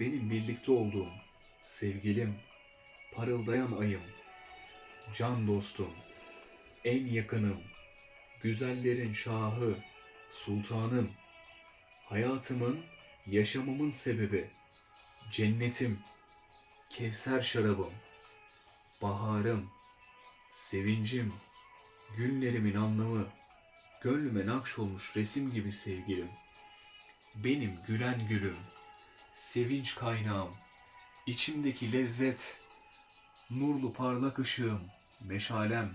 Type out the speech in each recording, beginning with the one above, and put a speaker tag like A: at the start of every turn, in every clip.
A: benim birlikte olduğum sevgilim, parıldayan ayım, can dostum, en yakınım, güzellerin şahı, sultanım, hayatımın, yaşamımın sebebi, cennetim, kevser şarabım, baharım, sevincim, günlerimin anlamı, gönlüme nakşolmuş resim gibi sevgilim, benim gülen gülüm, sevinç kaynağım, içimdeki lezzet, nurlu parlak ışığım, meşalem,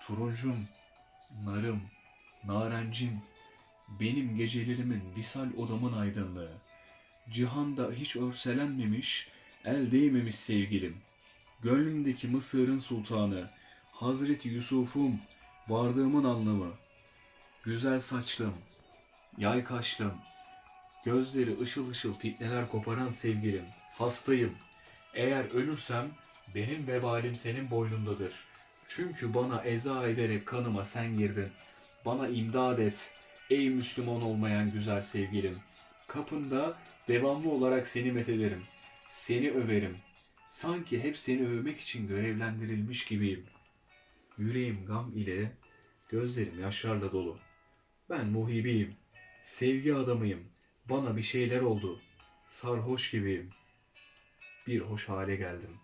A: turuncum, narım, narencim, benim gecelerimin visal odamın aydınlığı, cihanda hiç örselenmemiş, el değmemiş sevgilim, gönlümdeki Mısır'ın sultanı, Hazreti Yusuf'um, vardığımın anlamı, güzel saçlım, yay kaşlım, gözleri ışıl ışıl fitneler koparan sevgilim, hastayım. Eğer ölürsem benim vebalim senin boynundadır. Çünkü bana eza ederek kanıma sen girdin. Bana imdad et ey Müslüman olmayan güzel sevgilim. Kapında devamlı olarak seni methederim. Seni överim. Sanki hep seni övmek için görevlendirilmiş gibiyim. Yüreğim gam ile, gözlerim yaşlarla dolu. Ben muhibiyim, sevgi adamıyım. Bana bir şeyler oldu. Sarhoş gibiyim. Bir hoş hale geldim.